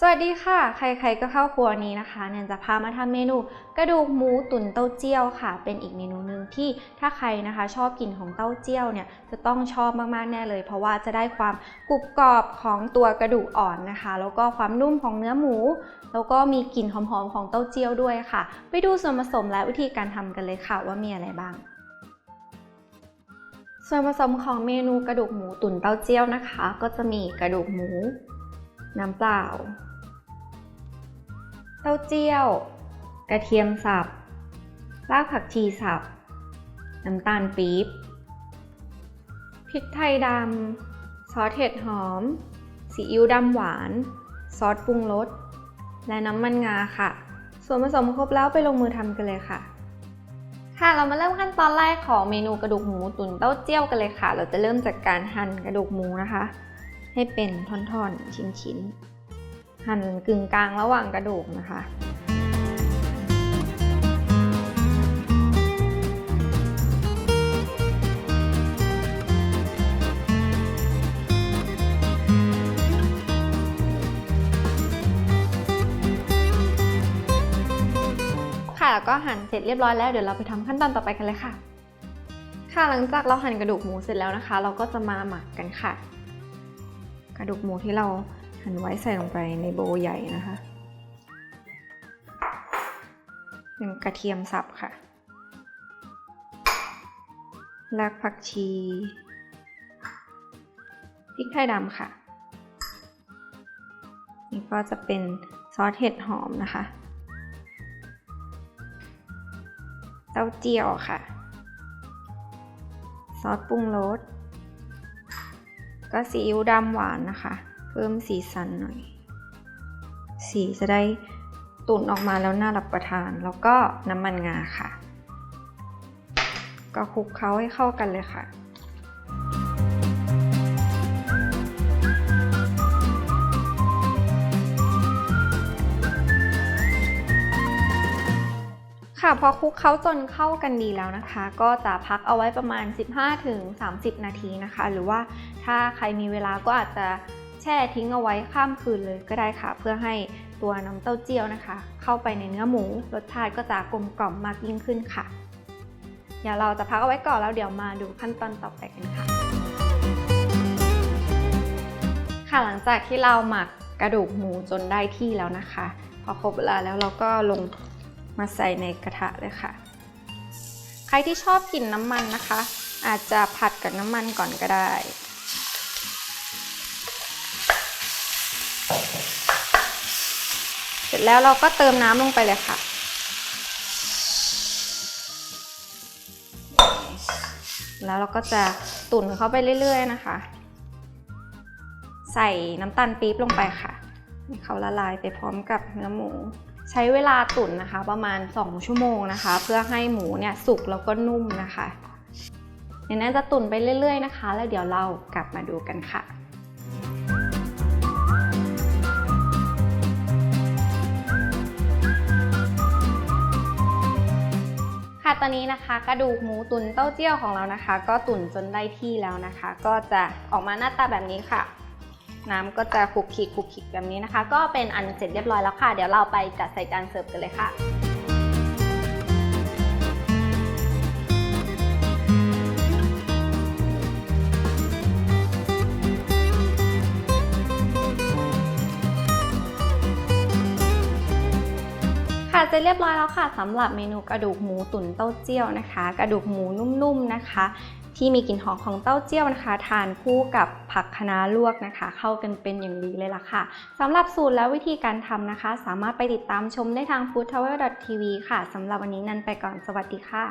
สวัสดีค่ะ ใครๆก็เข้าครัวนี้นะคะแนนจะพามาทำเมนู กระดูกหมูตุ๋นเต้าเจี้ยวค่ะ เป็นอีกเมนูหนึ่งที่ถ้าใครนะคะ ชอบกลิ่นของเต้าเจี้ยวเนี่ยจะต้องชอบมากๆแน่เลย เพราะว่าจะได้ความกรุบกรอบของตัวกระดูกอ่อนนะคะ แล้วก็ความนุ่มของเนื้อหมู แล้วก็มีกลิ่นหอมๆของเต้าเจี้ยวด้วยค่ะ ไปดูส่วนผสมและวิธีการทำกันเลยค่ะว่ามีอะไรบ้างส่วนผสมของเมนูกระดูกหมูตุ๋นเต้าเจี้ยวนะคะ ก็จะมีกระดูกหมู น้ำเปล่า ต้าเจี้ยว กระเทียมสับ รากผักชีสับ น้ำตาลปี๊บ พริกไทยดำ ซอสเห็ดหอม ซีอิ๊วดำหวาน ซอสปรุงรส และน้ำมันงาค่ะ ส่วนผสมครบแล้วไปลงมือทำกันเลยค่ะ ค่ะ เรามาเริ่มขั้นตอนแรกของเมนูกระดูกหมูตุ๋นเต้าเจี้ยวกันเลยค่ะ เราจะเริ่มจากการหั่นกระดูกหมูนะคะ ให้เป็นท่อนๆ ชิ้นๆ หั่นกึ่งกลางระหว่างกระดูกนะคะ ค่ะแล้วก็หั่นเสร็จเรียบร้อยแล้วเดี๋ยวเราไปทำขั้นตอนต่อไปกันเลยค่ะ ค่ะหลังจากเราหั่นกระดูกหมูเสร็จแล้วนะคะ เราก็จะมาหมักกันค่ะ กระดูกหมูที่เรา หั่นไว้ใส่ลงไปในโบว์ใหญ่นะคะหนึ่งกระเทียมสับค่ะ รากผักชี พริกไทยดำค่ะ นี่ก็จะเป็นซอสเห็ดหอมนะคะ เต้าเจี้ยวค่ะ ซอสปรุงรส ก็ซีอิ๊วดำหวานนะคะ เพิ่มสีสันหน่อย สีจะได้ตุ๋นออกมาแล้วน่ารับประทาน แล้วก็น้ำมันงาค่ะ ก็คลุกเคล้าให้เข้ากันเลยค่ะค่ะพอคลุกเคล้าจนเข้ากันดีแล้วนะคะ ก็จะพักเอาไว้ประมาณ 15-30 นาทีนะคะ หรือว่าถ้าใครมีเวลาก็อาจจะ ช่ทิ้งเอาไว้ข้ามคืนเลยก็ได้ค่ะ เพื่อให้ตัวน้ำเต้าเจี้ยวนะคะ เข้าไปในเนื้อหมู รสชาติก็จะกลมกล่อมมากยิ่งขึ้นค่ะ เดี๋ยวเราจะพักเอาไว้ก่อนแล้วเดี๋ยวมาดูขั้นตอนต่อไปกันค่ะ ค่ะหลังจากที่เราหมักกระดูกหมูจนได้ที่แล้วนะคะ พอครบเวลาแล้วเราก็ลงมาใส่ในกระทะเลยค่ะ ใครที่ชอบกลิ่นน้ำมันนะคะ อาจจะผัดกับน้ำมันก่อนก็ได้ เส ร็จแล้วเราก็เติมน้ำลงไปเลยค่ะ แล้วเราก็จะตุ๋นเข้าไปเรื่อย ๆ นะคะ ใส่น้ำตาลปี๊บลงไปค่ะให้เขาละลายไปพร้อมกับเนื้อหมู ใช้เวลาตุ๋นนะคะ ประมาณ 2 ชั่วโมงนะคะ เพื่อให้หมูเนี่ยสุกแล้วก็นุ่มนะคะเดี๋ยวนั้นจะตุ๋นไปเรื่อย ๆ นะคะ แล้วเดี๋ยวเรากลับมาดูกันค่ะ ตอนนี้นะคะกระดูกหมูตุ๋นเต้าเจี้ยวของเรานะคะ ก็ตุ๋นจนได้ที่แล้วนะคะ ก็จะออกมาหน้าตาแบบนี้ค่ะ น้ำก็จะคลุกคลิกคลุกคลิกแบบนี้นะคะ ก็เป็นอันเสร็จเรียบร้อยแล้วค่ะ เดี๋ยวเราไปจัดใส่จานเสิร์ฟกันเลยค่ะ ค่ะเสร็จเรียบร้อยแล้วค่ะสำหรับเมนูกระดูกหมูตุ๋นเต้าเจี้ยวนะคะ กระดูกหมูนุ่มๆนะคะ ที่มีกลิ่นหอมของเต้าเจี้ยวนะคะ ทานคู่กับผักคะน้าลวกนะคะ เข้ากันเป็นอย่างดีเลยล่ะค่ะสำหรับสูตรและวิธีการทำนะคะ สามารถไปติดตามชมได้ทาง foodtower.tv ค่ะสำหรับวันนี้นันไปก่อนสวัสดีค่ะ